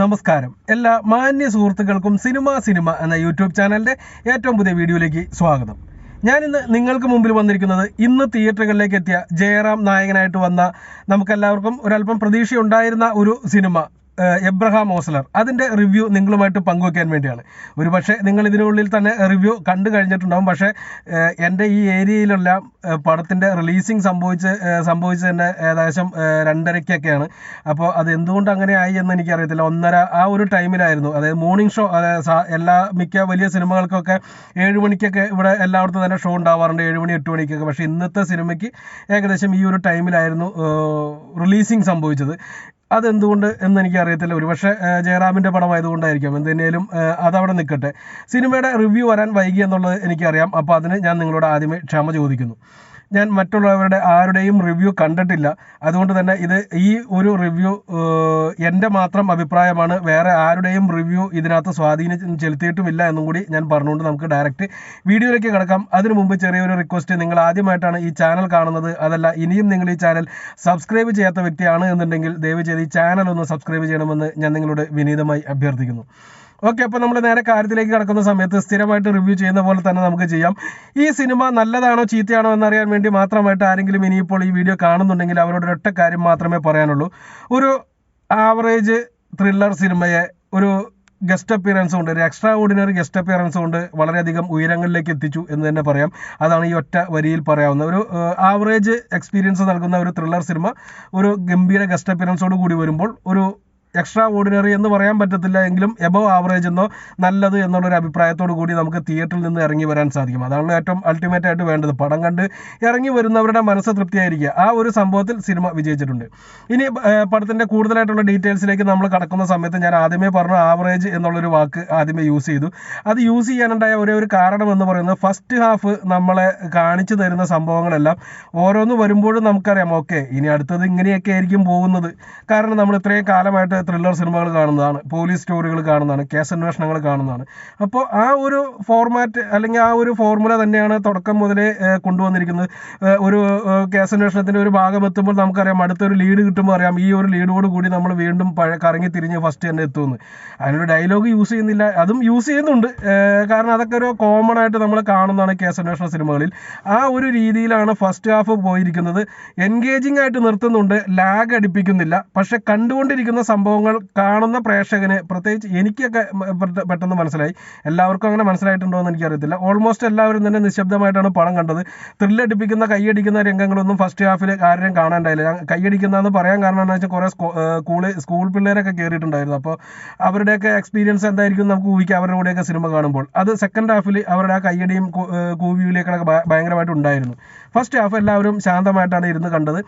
നമസ്കാരം. എല്ലാ മാന്യ സുഹൃത്തുക്കൾക്കും സിനിമ സിനിമ എന്ന യൂട്യൂബ് ചാനലിന്റെ ഏറ്റവും പുതിയ വീഡിയോയിലേക്ക് സ്വാഗതം. ഞാനിന്ന് നിങ്ങൾക്ക് മുമ്പിൽ വന്നിരിക്കുന്നത് ഇന്ന് തിയേറ്ററുകളിലേക്ക് എത്തിയ ജയറാം നായകനായിട്ട് വന്ന നമുക്കെല്ലാവർക്കും ഒരല്പം പ്രതീക്ഷയുണ്ടായിരുന്ന ഒരു സിനിമ എബ്രഹാം ഓസ്ലർ. അതിന്റെ റിവ്യൂ നിങ്ങളുമായിട്ട് പങ്കുവെക്കാൻ വേണ്ടിയാണ്. ഒരുപക്ഷെ നിങ്ങൾ ഇതിനുള്ളിൽ തന്നെ റിവ്യൂ കണ്ടു കഴിഞ്ഞിട്ടുണ്ടാവും. പക്ഷേ എന്റെ ഈ ഏരിയയിലുള്ള പടത്തിന്റെ റിലീസിങ് സംഭവിച്ച് സംഭവിച്ച് തന്നെ ഏകദേശം രണ്ടരയ്ക്കൊക്കെയാണ്. അപ്പോൾ അത് എന്തുകൊണ്ട് അങ്ങനെ ആയി എന്ന് എനിക്ക് എനിക്കറിയത്തില്ല. ഒന്നര ആ ഒരു ടൈമിലായിരുന്നു. അതായത് മോർണിംഗ് ഷോ എല്ലാ മിക്ക വലിയ സിനിമകൾക്കൊക്കെ ഏഴ് മണിക്കൊക്കെ ഇവിടെ എല്ലായിടത്തും തന്നെ ഷോ ഉണ്ടാവാറുണ്ട്. ഏഴ് മണി എട്ട് മണിക്കൊക്കെ. പക്ഷേ ഇന്നത്തെ സിനിമയ്ക്ക് ഏകദേശം ഈ ഒരു ടൈമിലായിരുന്നു റിലീസിങ് സംഭവിച്ചത്. അതെന്തുകൊണ്ട് എന്ന് എനിക്ക് അറിയത്തില്ല ഒരുപക്ഷെ ഏഹ്, ജയറാമിന്റെ പടമായതുകൊണ്ടായിരിക്കാം. ഏഹ്, അതവിടെ നിൽക്കട്ടെ. സിനിമയുടെ റിവ്യൂ വരാൻ വൈകി എന്നുള്ളത് എനിക്കറിയാം. അപ്പോൾ അതിന് ഞാൻ നിങ്ങളോട് ആദ്യമേ ക്ഷമ ചോദിക്കുന്നു. ഞാൻ മറ്റുള്ളവരുടെ ആരുടെയും റിവ്യൂ കണ്ടിട്ടില്ല. അതുകൊണ്ട് തന്നെ ഇത് ഈ ഒരു റിവ്യൂ എന്റെ മാത്രം അഭിപ്രായമാണ്. വേറെ ആരുടെയും റിവ്യൂ ഇതിനകത്ത് സ്വാധീനം ചെലുത്തിയിട്ടുമില്ല എന്നും കൂടി ഞാൻ പറഞ്ഞുകൊണ്ട് നമുക്ക് ഡയറക്റ്റ് വീഡിയോയിലേക്ക് കിടക്കാം. അതിനു മുമ്പ് ചെറിയൊരു റിക്വസ്റ്റ് നിങ്ങൾ ആദ്യമായിട്ടാണ് ഈ ചാനൽ കാണുന്നത്. അതല്ല ഇനിയും നിങ്ങൾ ഈ ചാനൽ സബ്സ്ക്രൈബ് ചെയ്യാത്ത വ്യക്തിയാണ് എന്നുണ്ടെങ്കിൽ ദയവ് ചെയ്ത് ഈ ചാനൽ ഒന്ന് സബ്സ്ക്രൈബ് ചെയ്യണമെന്ന് ഞാൻ നിങ്ങളോട് വിനീതമായി അഭ്യർത്ഥിക്കുന്നു. ഓക്കെ അപ്പോൾ നമ്മൾ നേരെ കാര്യത്തിലേക്ക് കടക്കുന്ന സമയത്ത് സ്ഥിരമായിട്ട് റിവ്യൂ ചെയ്യുന്ന പോലെ തന്നെ നമുക്ക് ചെയ്യാം. ഈ സിനിമ നല്ലതാണോ ചീത്തയാണോ എന്നറിയാൻ വേണ്ടി മാത്രമായിട്ട് ആരെങ്കിലും ഇനിയിപ്പോൾ ഈ വീഡിയോ കാണുന്നുണ്ടെങ്കിൽ അവരോട് ഒരൊറ്റ കാര്യം മാത്രമേ പറയാനുള്ളൂ. ഒരു ആവറേജ് ത്രില്ലർ സിനിമയെ ഒരു ഗസ്റ്റ് അപ്പിയറൻസ് ഉണ്ട് ഒരു എക്സ്ട്രാ ഓർഡിനറി ഗസ്റ്റ് അപ്പിയറൻസ് കൊണ്ട് വളരെയധികം ഉയരങ്ങളിലേക്ക് എത്തിച്ചു എന്ന് തന്നെ പറയാം. അതാണ് ഈ ഒറ്റ വരിയിൽ പറയാവുന്ന ഒരു ആവറേജ് എക്സ്പീരിയൻസ് നൽകുന്ന ഒരു ത്രില്ലർ സിനിമ ഒരു ഗംഭീര ഗസ്റ്റ് അപ്പിയറൻസോട് കൂടി വരുമ്പോൾ ഒരു എക്സ്ട്രാ ഓർഡിനറി എന്ന് പറയാൻ പറ്റത്തില്ല എങ്കിലും എബവ് ആവറേജ് എന്നോ നല്ലത് എന്നുള്ളൊരു അഭിപ്രായത്തോടു കൂടി നമുക്ക് തിയേറ്ററിൽ നിന്ന് ഇറങ്ങി വരാൻ സാധിക്കും. അതാണ് ഏറ്റവും അൾട്ടിമേറ്റ് ആയിട്ട് വേണ്ടത്. പടം കണ്ട് ഇറങ്ങി വരുന്നവരുടെ മനസ്സ് തൃപ്തിയായിരിക്കുക. ആ ഒരു സംഭവത്തിൽ സിനിമ വിജയിച്ചിട്ടുണ്ട്. ഇനി പടത്തിന്റെ കൂടുതലായിട്ടുള്ള ഡീറ്റെയിൽസിലേക്ക് നമ്മൾ കടക്കുന്ന സമയത്ത് ഞാൻ ആദ്യമേ പറഞ്ഞു ആവറേജ് എന്നുള്ളൊരു വാക്ക് ആദ്യമേ യൂസ് ചെയ്തു. അത് യൂസ് ചെയ്യാനുണ്ടായ ഒരേ ഒരു കാരണം എന്ന് പറയുന്നത് ഫസ്റ്റ് ഹാഫ് നമ്മളെ കാണിച്ചു തരുന്ന സംഭവങ്ങളെല്ലാം ഓരോന്ന് വരുമ്പോഴും നമുക്കറിയാം. ഓക്കെ ഇനി അടുത്തത് ഇങ്ങനെയൊക്കെ ആയിരിക്കും പോകുന്നത്. കാരണം നമ്മൾ ഇത്രയും കാലമായിട്ട് ത്രില്ലർ സിനിമകൾ കാണുന്നതാണ് പോലീസ് സ്റ്റോറികൾ കാണുന്നതാണ് കേസ് അന്വേഷണങ്ങൾ കാണുന്നതാണ്. അപ്പോൾ ആ ഒരു ഫോർമാറ്റ് അല്ലെങ്കിൽ ആ ഒരു ഫോർമുല തന്നെയാണ് തുടക്കം മുതലേ കൊണ്ടുവന്നിരിക്കുന്നത്. ഒരു കേസ് അന്വേഷണത്തിന്റെ ഒരു ഭാഗം എത്തുമ്പോൾ നമുക്കറിയാം അടുത്തൊരു ലീഡ് കിട്ടുമ്പോൾ അറിയാം ഈ ഒരു ലീഡോട് കൂടി നമ്മൾ വീണ്ടും പഴ കറങ്ങി തിരിഞ്ഞ് ഫസ്റ്റ് തന്നെ എത്തുമെന്ന്. അതിനൊരു ഡയലോഗ് യൂസ് ചെയ്യുന്നില്ല. അതും യൂസ് ചെയ്യുന്നുണ്ട്. കാരണം അതൊക്കെ ഒരു കോമൺ ആയിട്ട് നമ്മൾ കാണുന്നതാണ് കേസ് അന്വേഷണ സിനിമകളിൽ ആ ഒരു രീതിയിലാണ് ഫസ്റ്റ് ഹാഫ് പോയിരിക്കുന്നത്. എൻഗേജിംഗ് ആയിട്ട് നിർത്തുന്നുണ്ട്. ലാഗ് അടിപ്പിക്കുന്നില്ല. പക്ഷെ കണ്ടുകൊണ്ടിരിക്കുന്ന സംഭവങ്ങൾ കാണുന്ന പ്രേക്ഷകന് പ്രത്യേകിച്ച് എനിക്കൊക്കെ പെട്ടെന്ന് മനസ്സിലായി. എല്ലാവർക്കും അങ്ങനെ മനസ്സിലായിട്ടുണ്ടോ എന്ന് എനിക്കറിയത്തില്ല. ഓൾമോസ്റ്റ് എല്ലാവരും തന്നെ നിശബ്ദമായിട്ടാണ് പടം കണ്ടത്. ത്രില്ലടിപ്പിക്കുന്ന കൈയടിക്കുന്ന രംഗങ്ങളൊന്നും ഫസ്റ്റ് ഹാഫിൽ ആരെയും കാണാണ്ടായില്ല. കൈയടിക്കുന്നതെന്ന് പറയാൻ കാരണം എന്താ വെച്ചാൽ കുറേ സ്കൂൾ സ്കൂൾ പിള്ളേരൊക്കെ കയറിയിട്ടുണ്ടായിരുന്നു അപ്പോൾ അവരുടെയൊക്കെ എക്സ്പീരിയൻസ് എന്തായിരിക്കും നമുക്ക് ഊഹിക്കാം. അവരുടെ കൂടെയൊക്കെ സിനിമ കാണുമ്പോൾ. അത് സെക്കൻഡ് ഹാഫിൽ അവരുടെ ആ കയ്യടിയും കൂവിയിലേക്കൊക്കെ ഭയങ്കരമായിട്ട് ഉണ്ടായിരുന്നു. ഫസ്റ്റ് ഹാഫ് എല്ലാവരും ശാന്തമായിട്ടാണ് ഇരുന്ന് കണ്ടത്.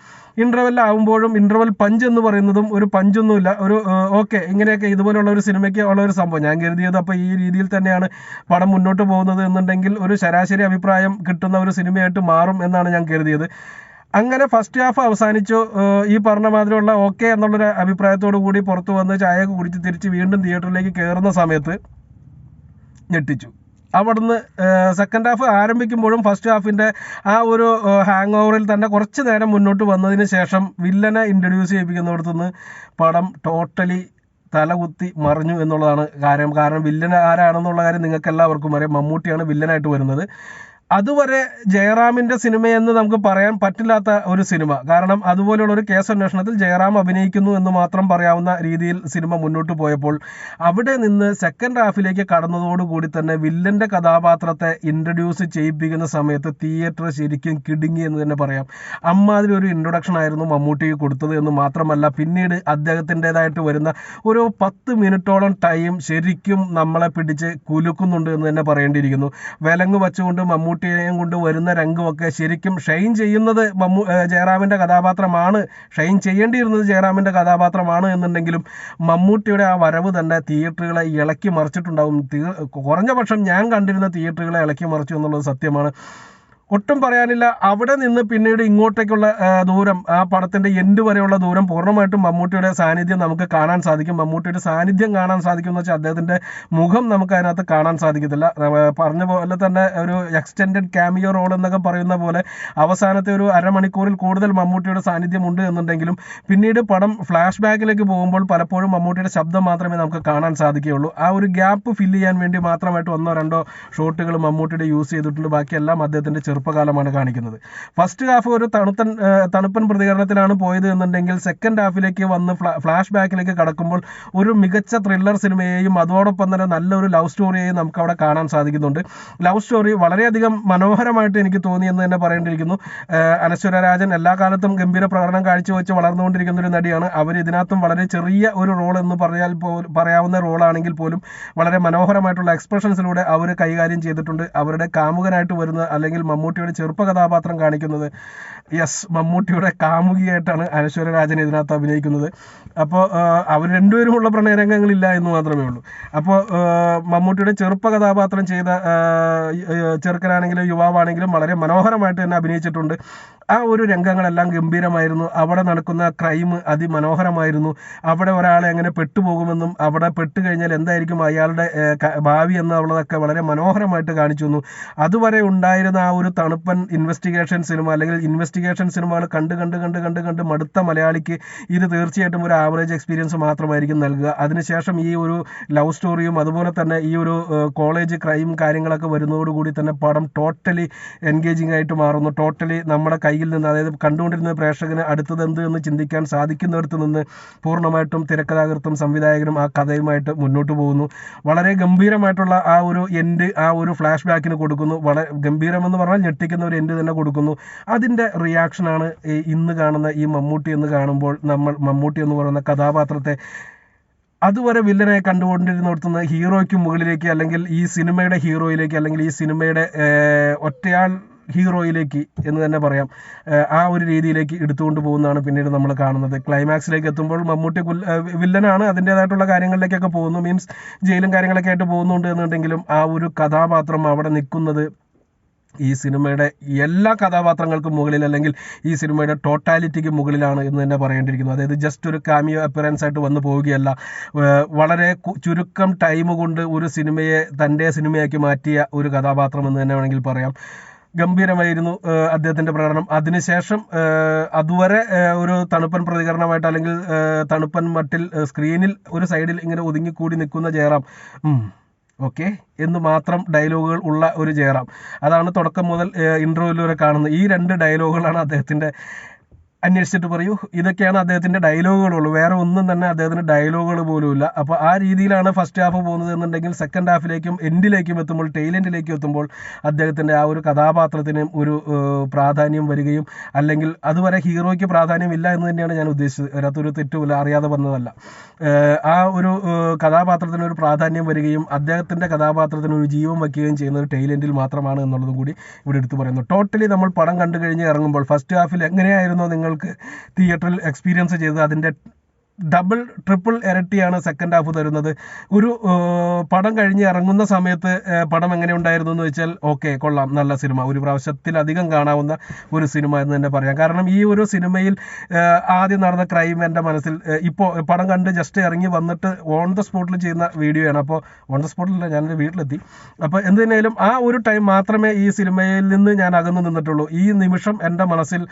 ഇന്റർവെല്ലാവുമ്പോഴും ഇന്റർവെൽ പഞ്ച് എന്ന് പറയുന്നതും ഒരു പഞ്ചൊന്നുമില്ല ഒരു ഓക്കെ ഇങ്ങനെയൊക്കെ ഇതുപോലുള്ള ഒരു സിനിമയ്ക്ക് ഉള്ള ഒരു സംഭവം. ഞാൻ കരുതിയത് അപ്പോൾ ഈ രീതിയിൽ തന്നെയാണ് പടം മുന്നോട്ട് പോകുന്നത് എന്നുണ്ടെങ്കിൽ ഒരു ശരാശരി അഭിപ്രായം കിട്ടുന്ന ഒരു സിനിമയായിട്ട് മാറും എന്നാണ് ഞാൻ കരുതിയത്. അങ്ങനെ ഫസ്റ്റ് ഹാഫ് അവസാനിച്ചു. ഈ പറഞ്ഞ മാതിരിയുള്ള ഓക്കെ എന്നുള്ളൊരു അഭിപ്രായത്തോടു കൂടി പുറത്തു വന്ന് ചായയൊക്കെ കുടിച്ച് തിരിച്ച് വീണ്ടും തിയേറ്ററിലേക്ക് കയറുന്ന സമയത്ത് ഞെട്ടിച്ചു. അവിടുന്ന് സെക്കൻഡ് ഹാഫ് ആരംഭിക്കുമ്പോഴും ഫസ്റ്റ് ഹാഫിന്റെ ആ ഒരു ഹാങ് ഓവറിൽ തന്നെ കുറച്ച് നേരം മുന്നോട്ട് വന്നതിന് ശേഷം വില്ലനെ ഇൻട്രൊഡ്യൂസ് ചെയ്യിപ്പിക്കുന്നിടത്തുനിന്ന് പടം ടോട്ടലി തലകുത്തി മറിഞ്ഞു എന്നുള്ളതാണ് കാര്യം. കാരണം വില്ലൻ ആരാണെന്നുള്ള കാര്യം നിങ്ങൾക്ക് എല്ലാവർക്കും അറിയാം. മമ്മൂട്ടിയാണ് വില്ലനായിട്ട് വരുന്നത്. അതുവരെ ജയറാമിന്റെ സിനിമയെന്ന് നമുക്ക് പറയാൻ പറ്റില്ലാത്ത ഒരു സിനിമ. കാരണം അതുപോലെയുള്ള ഒരു കേസ് അന്വേഷണത്തിൽ ജയറാം അഭിനയിക്കുന്നു എന്ന് മാത്രം പറയാവുന്ന രീതിയിൽ സിനിമ മുന്നോട്ട് പോയപ്പോൾ അവിടെ നിന്ന് സെക്കൻഡ് ഹാഫിലേക്ക് കടന്നതോടുകൂടി തന്നെ വില്ലന്റെ കഥാപാത്രത്തെ ഇൻട്രൊഡ്യൂസ് ചെയ്യിപ്പിക്കുന്ന സമയത്ത് തിയേറ്റർ ശരിക്കും കിടുങ്ങി എന്ന് തന്നെ പറയാം. അമ്മാതിരി ഒരു ഇൻട്രൊഡക്ഷൻ ആയിരുന്നു മമ്മൂട്ടിക്ക് കൊടുത്തത് എന്ന് മാത്രമല്ല പിന്നീട് അദ്ദേഹത്തിന്റെതായിട്ട് വരുന്ന ഒരു പത്ത് മിനിറ്റോളം ടൈം ശരിക്കും നമ്മളെ പിടിച്ച് കുലുക്കുന്നുണ്ട് എന്ന് തന്നെ പറയേണ്ടിയിരിക്കുന്നു. വിലങ്ങ് വെച്ചുകൊണ്ട് മമ്മൂട്ടിയെയും കൊണ്ട് വരുന്ന രംഗമൊക്കെ ശരിക്കും ഷൈൻ ചെയ്യുന്നത് മമ്മൂ ജയറാമിന്റെ കഥാപാത്രമാണ്. ഷൈൻ ചെയ്യേണ്ടിയിരുന്നത് ജയറാമിന്റെ കഥാപാത്രമാണ് എന്നുണ്ടെങ്കിലും മമ്മൂട്ടിയുടെ ആ വരവ് തന്നെ തിയേറ്ററുകളെ ഇളക്കി മറിച്ചിട്ടുണ്ടാവും. കുറഞ്ഞ പക്ഷം ഞാൻ കണ്ടിരുന്ന തിയേറ്ററുകളെ ഇളക്കി മറിച്ചു എന്നുള്ളത് സത്യമാണ്. ഒട്ടും പറയാനില്ല. അവിടെ നിന്ന് പിന്നീട് ഇങ്ങോട്ടേക്കുള്ള ദൂരം ആ പടത്തിന്റെ എൻഡ് വരെയുള്ള ദൂരം പൂർണമായിട്ടും മമ്മൂട്ടിയുടെ സാന്നിധ്യം നമുക്ക് കാണാൻ സാധിക്കും. മമ്മൂട്ടിയുടെ സാന്നിധ്യം കാണാൻ സാധിക്കും എന്ന് വെച്ചാൽ അദ്ദേഹത്തിന്റെ മുഖം നമുക്ക് അതിനകത്ത് കാണാൻ സാധിക്കത്തില്ല. പറഞ്ഞ പോലെ തന്നെ ഒരു എക്സ്റ്റെൻഡഡ് ക്യാമിയോ റോൾ എന്നൊക്കെ പറയുന്ന പോലെ അവസാനത്തെ ഒരു അരമണിക്കൂറിൽ കൂടുതൽ മമ്മൂട്ടിയുടെ സാന്നിധ്യം ഉണ്ട് എന്നുണ്ടെങ്കിലും പിന്നീട് പടം ഫ്ലാഷ് ബാക്കിലേക്ക് പോകുമ്പോൾ പലപ്പോഴും മമ്മൂട്ടിയുടെ ശബ്ദം മാത്രമേ നമുക്ക് കാണാൻ സാധിക്കുകയുള്ളൂ. ആ ഒരു ഗ്യാപ്പ് ഫില്ല് ചെയ്യാൻ വേണ്ടി മാത്രമായിട്ട് ഒന്നോ രണ്ടോ ഷോട്ടുകൾ മമ്മൂട്ടിയുടെ യൂസ് ചെയ്തിട്ടുണ്ട്. ബാക്കിയെല്ലാം അദ്ദേഹത്തിന്റെ ചെറുപ്പകാലമാണ് കാണിക്കുന്നത്. ഫസ്റ്റ് ഹാഫ് ഒരു തണുത്തൻ തണുപ്പൻ പ്രതികരണത്തിലാണ് പോയത് എന്നുണ്ടെങ്കിൽ സെക്കൻഡ് ഹാഫിലേക്ക് വന്ന് ഫ്ലാഷ് ബാക്കിലേക്ക് കടക്കുമ്പോൾ ഒരു മികച്ച ത്രില്ലർ സിനിമയെയും അതോടൊപ്പം തന്നെ നല്ലൊരു ലവ് സ്റ്റോറിയെയും നമുക്ക് അവിടെ കാണാൻ സാധിക്കുന്നുണ്ട്. ലവ് സ്റ്റോറി വളരെയധികം മനോഹരമായിട്ട് എനിക്ക് തോന്നി എന്ന് തന്നെ പറയേണ്ടിയിരിക്കുന്നു. അനശ്വര രാജൻ എല്ലാ കാലത്തും ഗംഭീര പ്രകടനം കാഴ്ചവെച്ച് വളർന്നുകൊണ്ടിരിക്കുന്ന ഒരു നടിയാണ്. അവർ ഇതിനകത്തും വളരെ ചെറിയ ഒരു റോൾ എന്ന് പോലും പറയാവുന്ന റോളാണെങ്കിൽ പോലും വളരെ മനോഹരമായിട്ടുള്ള എക്സ്പ്രഷൻസിലൂടെ അവർ കൈകാര്യം ചെയ്തിട്ടുണ്ട്. അവരുടെ കാമുകനായിട്ട് വരുന്ന അല്ലെങ്കിൽ മമ്മൂട്ടിയുടെ ചെറുപ്പ കഥാപാത്രം കാണിക്കുന്നത്. യെസ് മമ്മൂട്ടിയുടെ കാമുകിയായിട്ടാണ് അനശ്വര രാജൻ ഇതിനകത്ത് അഭിനയിക്കുന്നത്. അപ്പോൾ അവർ രണ്ടുപേരുമുള്ള പ്രണയരംഗങ്ങളില്ല എന്ന് മാത്രമേ ഉള്ളൂ. അപ്പോൾ മമ്മൂട്ടിയുടെ ചെറുപ്പ കഥാപാത്രം ചെയ്ത ചെറുക്കനാണെങ്കിലും യുവാവാണെങ്കിലും വളരെ മനോഹരമായിട്ട് തന്നെ അഭിനയിച്ചിട്ടുണ്ട്. ആ ഒരു രംഗങ്ങളെല്ലാം ഗംഭീരമായിരുന്നു. അവിടെ നടക്കുന്ന ക്രൈം അതിമനോഹരമായിരുന്നു. അവിടെ ഒരാളെ എങ്ങനെ പെട്ടുപോകുമെന്നും അവിടെ പെട്ടു കഴിഞ്ഞാൽ എന്തായിരിക്കും അയാളുടെ ഭാവി എന്നുള്ളതൊക്കെ വളരെ മനോഹരമായിട്ട് കാണിച്ചു തന്നു. അതുവരെ ഉണ്ടായിരുന്ന ആ ഒരു തണുപ്പൻ ഇൻവെസ്റ്റിഗേഷൻ സിനിമ അല്ലെങ്കിൽ ഇൻവെസ്റ്റിഗേഷൻ സിനിമകൾ കണ്ട് കണ്ട് കണ്ട് കണ്ട് കണ്ട് മടുത്ത മലയാളിക്ക് ഇത് തീർച്ചയായിട്ടും ഒരു ആവറേജ് എക്സ്പീരിയൻസ് മാത്രമായിരിക്കും നൽകുക. അതിനുശേഷം ഈ ഒരു ലവ് സ്റ്റോറിയും അതുപോലെ തന്നെ ഈ ഒരു കോളേജ് ക്രൈം കാര്യങ്ങളൊക്കെ വരുന്നതോടുകൂടി തന്നെ പടം ടോട്ടലി എൻഗേജിംഗ് ആയിട്ട് മാറുന്നു. ടോട്ടലി നമ്മുടെ കയ്യിൽ നിന്ന് അതായത് കണ്ടുകൊണ്ടിരുന്ന പ്രേക്ഷകന് അടുത്തത് എന്ത് എന്ന് ചിന്തിക്കാൻ സാധിക്കുന്നിടത്ത് നിന്ന് പൂർണമായിട്ടും തിരക്കഥാകൃത്തും സംവിധായകനും ആ കഥയുമായിട്ട് മുന്നോട്ട് പോകുന്നു. വളരെ ഗംഭീരമായിട്ടുള്ള ആ ഒരു എൻഡ് ആ ഒരു ഫ്ലാഷ് ബാക്കിന് കൊടുക്കുന്നു. വളരെ ഗംഭീരമെന്ന് പറഞ്ഞാൽ ഞെട്ടിക്കുന്ന ഒരു എൻഡ് തന്നെ കൊടുക്കുന്നു. അതിന്റെ റിയാക്ഷനാണ് ഇന്ന് കാണുന്ന ഈ മമ്മൂട്ടി എന്ന് കാണുമ്പോൾ നമ്മൾ മമ്മൂട്ടി എന്ന് പറയുന്ന കഥാപാത്രത്തെ അതുവരെ വില്ലനെ കണ്ടുകൊണ്ടിരുന്നിടത്തുനിന്ന് ഹീറോയ്ക്ക് മുകളിലേക്ക് അല്ലെങ്കിൽ ഈ സിനിമയുടെ ഹീറോയിലേക്ക് അല്ലെങ്കിൽ ഈ സിനിമയുടെ ഒറ്റയാൾ ഹീറോയിലേക്ക് എന്ന് തന്നെ പറയാം. ആ ഒരു രീതിയിലേക്ക് എടുത്തുകൊണ്ട് പോകുന്നതാണ് പിന്നീട് നമ്മൾ കാണുന്നത്. ക്ലൈമാക്സിലേക്ക് എത്തുമ്പോൾ മമ്മൂട്ടി വില്ലനാണ് അതിന്റെതായിട്ടുള്ള കാര്യങ്ങളിലേക്കൊക്കെ പോകുന്നു. മീൻസ് ജയിലും കാര്യങ്ങളൊക്കെ ആയിട്ട് പോകുന്നുണ്ട് എന്നുണ്ടെങ്കിലും ആ ഒരു കഥാപാത്രം അവിടെ നിൽക്കുന്നത് ഈ സിനിമയുടെ എല്ലാ കഥാപാത്രങ്ങൾക്കും മുകളിൽ അല്ലെങ്കിൽ ഈ സിനിമയുടെ ടോട്ടാലിറ്റിക്ക് മുകളിലാണ് എന്ന് തന്നെ പറയേണ്ടിയിരിക്കുന്നു. അതായത് ജസ്റ്റ് ഒരു കാമിയോ അപ്പിയറൻസ് ആയിട്ട് വന്നു പോവുകയല്ല. വളരെ ചുരുക്കം ടൈം കൊണ്ട് ഒരു സിനിമയെ തന്റെ സിനിമയാക്കി മാറ്റിയ ഒരു കഥാപാത്രം എന്ന് തന്നെ വേണമെങ്കിൽ പറയാം. ഗംഭീരമായിരുന്നു അദ്ദേഹത്തിന്റെ പ്രകടനം. അതിനുശേഷം അതുവരെ ഒരു തണുപ്പൻ പ്രതികരണമായിട്ട് അല്ലെങ്കിൽ തണുപ്പൻ മട്ടിൽ സ്ക്രീനിൽ ഒരു സൈഡിൽ ഇങ്ങനെ ഒതുങ്ങിക്കൂടി നിൽക്കുന്ന ജയറാം. ഓക്കെ. എന്ന് മാത്രം ഡയലോഗുകൾ ഉള്ള ഒരു ജയറാം. അതാണ് തുടക്കം മുതൽ ഇന്റർവ്യൂവിൽ വരെ കാണുന്നത്. ഈ രണ്ട് ഡയലോഗുകളാണ് അദ്ദേഹത്തിന്റെ അന്വേഷിച്ചിട്ട് പറയൂ. ഇതൊക്കെയാണ് അദ്ദേഹത്തിന്റെ ഡയലോഗുകളുള്ളൂ വേറെ ഒന്നും തന്നെ അദ്ദേഹത്തിന്റെ ഡയലോഗുകൾ പോലുമില്ല. അപ്പോൾ ആ രീതിയിലാണ് ഫസ്റ്റ് ഹാഫ് പോകുന്നത് എന്നുണ്ടെങ്കിൽ സെക്കൻഡ് ഹാഫിലേക്കും എൻഡിലേക്കും എത്തുമ്പോൾ ടെയിലെൻഡിലേക്കും എത്തുമ്പോൾ അദ്ദേഹത്തിന്റെ ആ ഒരു കഥാപാത്രത്തിന് ഒരു പ്രാധാന്യം വരികയും അല്ലെങ്കിൽ അതുവരെ ഹീറോയ്ക്ക് പ്രാധാന്യം ഇല്ല എന്ന് തന്നെയാണ് ഞാൻ ഉദ്ദേശിച്ചത്. അതിനകത്തൊരു തെറ്റുമില്ല അറിയാതെ വന്നതല്ല. ആ ഒരു കഥാപാത്രത്തിന് ഒരു പ്രാധാന്യം വരികയും അദ്ദേഹത്തിന്റെ കഥാപാത്രത്തിന് ഒരു ജീവൻ വയ്ക്കുകയും ചെയ്യുന്നത് ടെയിലെൻഡിൽ മാത്രമാണ് എന്നുള്ളതും കൂടി ഇവിടെ എടുത്തു പറയുന്നു. ടോട്ടലി നമ്മൾ പടം കണ്ടു കഴിഞ്ഞ് ഇറങ്ങുമ്പോൾ ഫസ്റ്റ് ഹാഫിൽ എങ്ങനെയായിരുന്നു എങ്ങനെയായിരുന്നോ നിങ്ങൾക്ക് തിയേറ്ററിൽ എക്സ്പീരിയൻസ് ചെയ്ത് അതിന്റെ ഡബിൾ ട്രിപ്പിൾ ഇരട്ടിയാണ് സെക്കൻഡ് ഹാഫ് തരുന്നത്. ഒരു പടം കഴിഞ്ഞ് ഇറങ്ങുന്ന സമയത്ത് പടം എങ്ങനെ ഉണ്ടായിരുന്നു എന്ന് വെച്ചാൽ ഓക്കെ കൊള്ളാം നല്ല സിനിമ. ഒരു പ്രാവശ്യത്തിലധികം കാണാവുന്ന ഒരു സിനിമ എന്ന് തന്നെ പറയാം. കാരണം ഈ ഒരു സിനിമയിൽ ആദ്യം നടന്ന ക്രൈം എന്റെ മനസ്സിൽ ഇപ്പോൾ പടം കണ്ട് ജസ്റ്റ് ഇറങ്ങി വന്നിട്ട് ഓൺ ദ സ്പോട്ടിൽ ചെയ്യുന്ന വീഡിയോയാണ് അപ്പോൾ ഓൺ ദ സ്പോട്ടിലല്ല ഞാൻ വീട്ടിലെത്തി. അപ്പോൾ എന്തിനായാലും ആ ഒരു ടൈം മാത്രമേ ഈ സിനിമയിൽ നിന്ന് ഞാൻ അകന്നു നിന്നിട്ടുള്ളൂ. ഈ നിമിഷം എന്റെ മനസ്സിൽ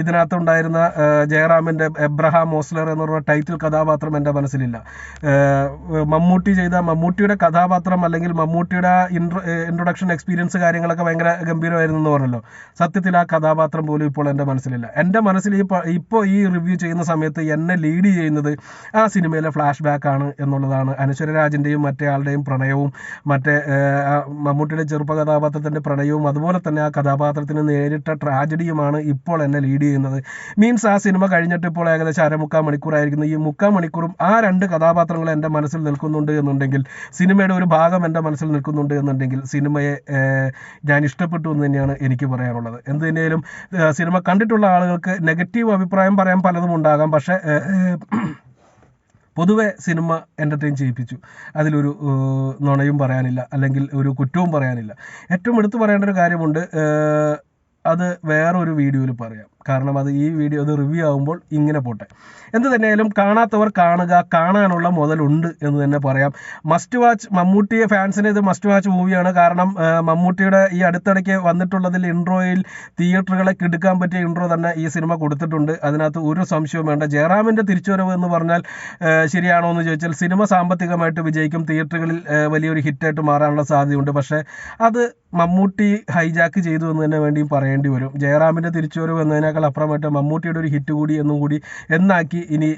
ഇതിനകത്തുണ്ടായിരുന്ന ജയറാമിന്റെ എബ്രഹാം മോസ്ലർ എന്ന് പറഞ്ഞ ടൈറ്റിൽ കഥാപാത്രം എന്റെ മനസ്സിലില്ല. മമ്മൂട്ടി ചെയ്ത മമ്മൂട്ടിയുടെ കഥാപാത്രം അല്ലെങ്കിൽ മമ്മൂട്ടിയുടെ ഇൻട്രോ ഇൻട്രൊഡക്ഷൻ എക്സ്പീരിയൻസ് കാര്യങ്ങളൊക്കെ ഭയങ്കര ഗംഭീരമായിരുന്നു എന്ന് പറഞ്ഞല്ലോ. സത്യത്തിൽ ആ കഥാപാത്രം പോലും ഇപ്പോൾ എന്റെ മനസ്സിലില്ല. എന്റെ മനസ്സിൽ ഈ ഇപ്പോൾ ഈ റിവ്യൂ ചെയ്യുന്ന സമയത്ത് എന്നെ ലീഡ് ചെയ്യുന്നത് ആ സിനിമയിലെ ഫ്ലാഷ് ബാക്ക് ആണ് എന്നുള്ളതാണ്. അനശ്വര രാജിന്റെയും മറ്റേ ആളുടെയും പ്രണയവും മറ്റേ മമ്മൂട്ടിയുടെ ചെറുപ്പ കഥാപാത്രത്തിന്റെ പ്രണയവും അതുപോലെ തന്നെ ആ കഥാപാത്രത്തിന് നേരിട്ട ട്രാജഡിയുമാണ് ഇപ്പോൾ എന്നെ ലീഡ് ചെയ്യുന്നത്. മീൻസ് ആ സിനിമ കഴിഞ്ഞിട്ട് ഇപ്പോൾ ഏകദേശം അരമുക്കാൽ മണിക്കൂറായിരിക്കുന്നു ഈ മുക്കാൽ മണിക്കൂറും ആ രണ്ട് കഥാപാത്രങ്ങൾ എന്റെ മനസ്സിൽ നിൽക്കുന്നുണ്ട് എന്നുണ്ടെങ്കിൽ സിനിമയുടെ ഒരു ഭാഗം എന്റെ മനസ്സിൽ നിൽക്കുന്നുണ്ട് എന്നുണ്ടെങ്കിൽ സിനിമയെ ഞാൻ ഇഷ്ടപ്പെട്ടു എന്ന് തന്നെയാണ് എനിക്ക് പറയാനുള്ളത്. എന്ത് തന്നെയാലും സിനിമ കണ്ടിട്ടുള്ള ആളുകൾക്ക് നെഗറ്റീവ് അഭിപ്രായം പറയാൻ പലതും ഉണ്ടാകാം. പക്ഷേ പൊതുവെ സിനിമ എന്റർടൈൻ ചെയ്യിപ്പിച്ചു. അതിലൊരു നുണയും പറയാനില്ല അല്ലെങ്കിൽ ഒരു കുറ്റവും പറയാനില്ല. ഏറ്റവും എടുത്തു പറയേണ്ട ഒരു കാര്യമുണ്ട് അത് വേറൊരു വീഡിയോയിൽ പറയാം. കാരണം അത് ഈ വീഡിയോ അത് റിവ്യൂ ആകുമ്പോൾ ഇങ്ങനെ പോട്ടെ. എന്ത് തന്നെയായാലും കാണാത്തവർ കാണുക കാണാനുള്ള മുതലുണ്ട് എന്ന് തന്നെ പറയാം. മസ്റ്റ് വാച്ച് മമ്മൂട്ടിയെ ഫാൻസിന് ഇത് മസ്റ്റ് വാച്ച് മൂവിയാണ് കാരണം മമ്മൂട്ടിയുടെ ഈ അടുത്തിടയ്ക്ക് വന്നിട്ടുള്ളതിൽ ഇൻട്രോയിൽ തിയേറ്ററുകളെ കിടക്കാൻ പറ്റിയ ഇൻട്രോ തന്നെ ഈ സിനിമ കൊടുത്തിട്ടുണ്ട്. അതിനകത്ത് ഒരു സംശയവും വേണ്ട. ജയറാമിന്റെ തിരിച്ചുവരവ് എന്ന് പറഞ്ഞാൽ ശരിയാണോ എന്ന് ചോദിച്ചാൽ സിനിമ സാമ്പത്തികമായിട്ട് വിജയിക്കും. തിയേറ്ററുകളിൽ വലിയൊരു ഹിറ്റായിട്ട് മാറാനുള്ള സാധ്യതയുണ്ട്. പക്ഷേ അത് മമ്മൂട്ടി ഹൈജാക്ക് ചെയ്തു എന്ന് തന്നെ വേണ്ടി പറയേണ്ടി വരും. ജയറാമിന്റെ തിരിച്ചുവരവ് എന്നതിനേക്കാൾ അപ്പുറമായിട്ട് മമ്മൂട്ടിയുടെ ഒരു ഹിറ്റ് കൂടി എന്നും കൂടി എന്നാക്കി ഇനി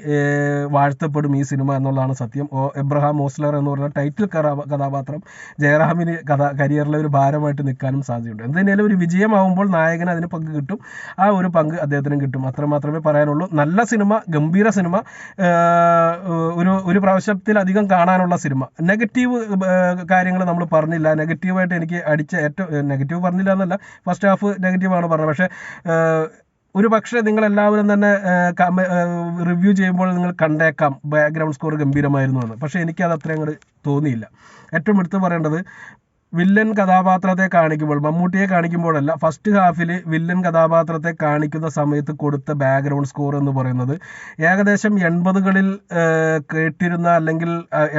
വാഴ്ത്തപ്പെടും ഈ സിനിമ എന്നുള്ളതാണ് സത്യം. ഓ എബ്രഹാം ഓസ്ലർ എന്ന് പറഞ്ഞ ടൈറ്റിൽ കഥാ- കഥാപാത്രം ജയറാമിന് കഥ കരിയറിലെ ഒരു ഭാരമായിട്ട് നിൽക്കാനും സാധ്യതയുണ്ട്. എന്തായാലും ഒരു വിജയമാവുമ്പോൾ നായകന് അതിന് പങ്ക് കിട്ടും. ആ ഒരു പങ്ക് അദ്ദേഹത്തിനും കിട്ടും. അത്ര മാത്രമേ പറയാനുള്ളൂ. നല്ല സിനിമ ഗംഭീര സിനിമ. ഒരു ഒരു പ്രാവശ്യത്തിലധികം കാണാനുള്ള സിനിമ. നെഗറ്റീവ് കാര്യങ്ങൾ നമ്മൾ പറഞ്ഞില്ല. നെഗറ്റീവായിട്ട് എനിക്ക് അടിച്ച ഏറ്റവും നെഗറ്റീവ് പറഞ്ഞില്ല എന്നല്ല ഫസ്റ്റ് ഹാഫ് നെഗറ്റീവാണ് പറഞ്ഞത്. പക്ഷേ ഒരു പക്ഷേ നിങ്ങളെല്ലാവരും തന്നെ റിവ്യൂ ചെയ്യുമ്പോൾ നിങ്ങൾ കണ്ടേക്കാം. ബാക്ക്ഗ്രൗണ്ട് സ്കോർ ഗംഭീരമായിരുന്നു എന്ന്. പക്ഷേ എനിക്കത് അത്രയും അങ്ങോട്ട് തോന്നിയില്ല. ഏറ്റവും എടുത്ത് പറയേണ്ടത് വില്ലൻ കഥാപാത്രത്തെ കാണിക്കുമ്പോൾ മമ്മൂട്ടിയെ കാണിക്കുമ്പോഴല്ല ഫസ്റ്റ് ഹാഫിൽ വില്ലൻ കഥാപാത്രത്തെ കാണിക്കുന്ന സമയത്ത് കൊടുത്ത ബാക്ക്ഗ്രൗണ്ട് സ്കോർ എന്ന് പറയുന്നത്. ഏകദേശം എൺപതുകളിൽ കേട്ടിരുന്ന അല്ലെങ്കിൽ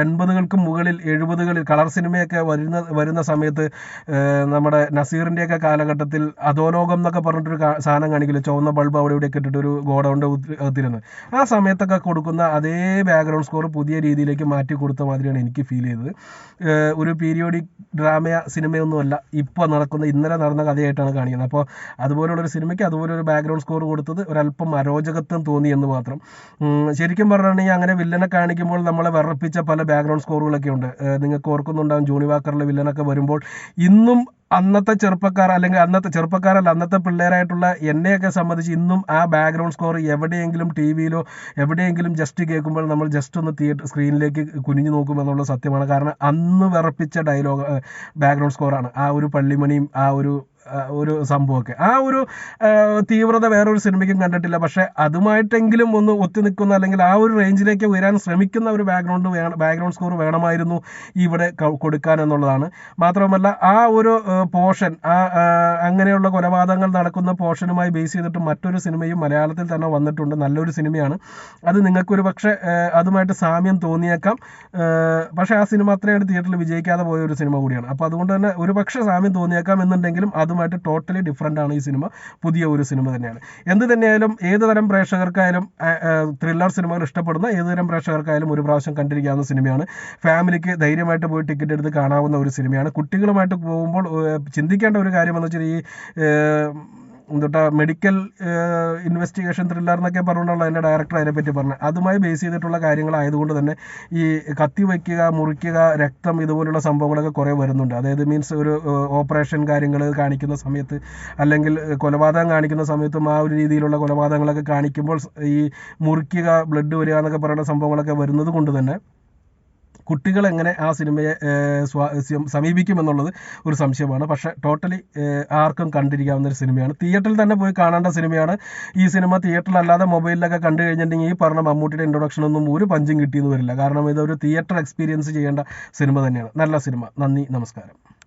എൺപതുകൾക്ക് മുകളിൽ എഴുപതുകളിൽ കളർ സിനിമയൊക്കെ വരുന്ന വരുന്ന സമയത്ത് നമ്മുടെ നസീറിന്റെയൊക്കെ കാലഘട്ടത്തിൽ അധോലോകം എന്നൊക്കെ പറഞ്ഞിട്ടൊരു സാധനം കാണിക്കില്ല ചുവന്ന ബൾബ് അവിടെ ഇവിടെയൊക്കെ ഇട്ടിട്ട് ഒരു ഗോഡൗണ്ട് എത്തിരുന്നത് ആ സമയത്തൊക്കെ കൊടുക്കുന്ന അതേ ബാക്ക്ഗ്രൗണ്ട് സ്കോർ പുതിയ രീതിയിലേക്ക് മാറ്റി കൊടുത്ത മാതിരിയാണ് എനിക്ക് ഫീൽ ചെയ്തത്. ഒരു പീരിയോഡിക് സിനിമയൊന്നുമല്ല. ഇപ്പോൾ നടക്കുന്ന ഇന്നലെ നടന്ന കഥയായിട്ടാണ് കാണിക്കുന്നത്. അപ്പോൾ അതുപോലുള്ളൊരു സിനിമയ്ക്ക് അതുപോലൊരു ബാക്ക്ഗ്രൗണ്ട് സ്കോർ കൊടുത്തത് ഒരല്പം അരോചകത്വം തോന്നി എന്ന് മാത്രം. ശരിക്കും പറഞ്ഞിട്ടുണ്ടെങ്കിൽ അങ്ങനെ വില്ലനെ കാണിക്കുമ്പോൾ നമ്മളെ വിറപ്പിച്ച പല ബാക്ക്ഗ്രൗണ്ട് സ്കോറുകളൊക്കെ ഉണ്ട്. നിങ്ങൾക്ക് ഓർക്കുന്നുണ്ടാകും ജോണി വാക്കറിലെ വില്ലനൊക്കെ വരുമ്പോൾ ഇന്നും അന്നത്തെ ചെറുപ്പക്കാർ അല്ലെങ്കിൽ അന്നത്തെ ചെറുപ്പക്കാരല്ല അന്നത്തെ പിള്ളേരായിട്ടുള്ള എന്നെയൊക്കെ സംബന്ധിച്ച് ഇന്നും ആ ബാക്ക്ഗ്രൗണ്ട് സ്കോർ എവിടെയെങ്കിലും ടി വിയിലോ എവിടെയെങ്കിലും ജസ്റ്റ് കേൾക്കുമ്പോൾ നമ്മൾ ജസ്റ്റ് ഒന്ന് തിയേറ്റർ സ്ക്രീനിലേക്ക് കുനിഞ്ഞു നോക്കും എന്നുള്ള സത്യമാണ്. കാരണം അന്ന് വിറപ്പിച്ച ഡയലോഗ് ബാക്ക്ഗ്രൗണ്ട് സ്കോറാണ് ആ ഒരു പള്ളിമണിയും ആ ഒരു ഒരു സംഭവമൊക്കെ. ആ ഒരു തീവ്രത വേറൊരു സിനിമയ്ക്കും കണ്ടിട്ടില്ല. പക്ഷേ അതുമായിട്ടെങ്കിലും ഒന്ന് ഒത്തു നിൽക്കുന്ന അല്ലെങ്കിൽ ആ ഒരു റേഞ്ചിലേക്ക് ഉയരാൻ ശ്രമിക്കുന്ന ഒരു ബാക്ക്ഗ്രൗണ്ട് വേണം ബാക്ക്ഗ്രൗണ്ട് സ്കോർ വേണമായിരുന്നു ഇവിടെ കൊടുക്കാൻ എന്നുള്ളതാണ്. മാത്രമല്ല ആ ഒരു പോർഷൻ ആ അങ്ങനെയുള്ള കൊലപാതകങ്ങൾ നടക്കുന്ന പോർഷനുമായി ബേസ് ചെയ്തിട്ട് മറ്റൊരു സിനിമയും മലയാളത്തിൽ തന്നെ വന്നിട്ടുണ്ട്. നല്ലൊരു സിനിമയാണ്. അത് നിങ്ങൾക്കൊരു പക്ഷേ അതുമായിട്ട് സാമ്യം തോന്നിയേക്കാം. പക്ഷേ ആ സിനിമ അത്രയായിട്ട് തിയേറ്ററിൽ വിജയിക്കാതെ പോയ ഒരു സിനിമ കൂടിയാണ്. അപ്പോൾ അതുകൊണ്ട് തന്നെ ഒരു പക്ഷേ സാമ്യം തോന്നിയേക്കാം എന്നുണ്ടെങ്കിലും അതുമായിട്ട് ടോട്ടലി ഡിഫറെന്റ് ആണ് ഈ സിനിമ പുതിയ ഒരു സിനിമ തന്നെയാണ്. എന്ത് തന്നെയായാലും ഏത് തരം പ്രേക്ഷകർക്കായാലും ത്രില്ലർ സിനിമകൾ ഇഷ്ടപ്പെടുന്ന ഏത് തരം പ്രേക്ഷകർക്കായാലും ഒരു പ്രാവശ്യം കണ്ടിരിക്കാവുന്ന സിനിമയാണ് ഫാമിലിക്ക് ധൈര്യമായിട്ട് പോയി ടിക്കറ്റ് എടുത്ത് കാണാവുന്ന ഒരു സിനിമയാണ് കുട്ടികളുമായിട്ട് പോകുമ്പോൾ ചിന്തിക്കേണ്ട ഒരു കാര്യം എന്ന് വെച്ചാൽ ഈ എന്തുട്ടാ മെഡിക്കൽ ഇൻവെസ്റ്റിഗേഷൻ ത്രില്ലർ എന്നൊക്കെ പറഞ്ഞുകൊണ്ടുള്ള എന്റെ ഡയറക്ടർ അതിനെപ്പറ്റി പറഞ്ഞത് അതുമായി ബേസ് ചെയ്തിട്ടുള്ള കാര്യങ്ങളായതുകൊണ്ട് തന്നെ ഈ കത്തി വയ്ക്കുക മുറിക്കുക രക്തം ഇതുപോലുള്ള സംഭവങ്ങളൊക്കെ കുറേ വരുന്നുണ്ട്. അതായത് മീൻസ് ഒരു ഓപ്പറേഷൻ കാര്യങ്ങൾ കാണിക്കുന്ന സമയത്ത് അല്ലെങ്കിൽ കൊലപാതകം കാണിക്കുന്ന സമയത്തും ആ ഒരു രീതിയിലുള്ള കൊലപാതകങ്ങളൊക്കെ കാണിക്കുമ്പോൾ ഈ മുറിക്കുക ബ്ലഡ് വരിക എന്നൊക്കെ പറയുന്ന സംഭവങ്ങളൊക്കെ വരുന്നത് കൊണ്ട് തന്നെ കുട്ടികൾ എങ്ങനെ ആ സിനിമയെ സമീപിക്കുമെന്നുള്ളത് ഒരു സംശയമാണ്. പക്ഷേ ടോട്ടലി ആർക്കും കണ്ടിരിക്കാവുന്ന ഒരു സിനിമയാണ്. തിയേറ്ററിൽ തന്നെ പോയി കാണേണ്ട സിനിമയാണ് ഈ സിനിമ. തിയേറ്ററിലല്ലാതെ മൊബൈലിലൊക്കെ കണ്ടു കഴിഞ്ഞിട്ടുണ്ടെങ്കിൽ ഈ പറഞ്ഞ മമ്മൂട്ടിയുടെ ഇൻട്രൊഡക്ഷൻ ഒന്നും ഒരു പഞ്ചും കിട്ടിയെന്ന് വരില്ല. കാരണം ഇതൊരു തിയേറ്റർ എക്സ്പീരിയൻസ് ചെയ്യേണ്ട സിനിമ തന്നെയാണ്. നല്ല സിനിമ. നന്ദി. നമസ്കാരം.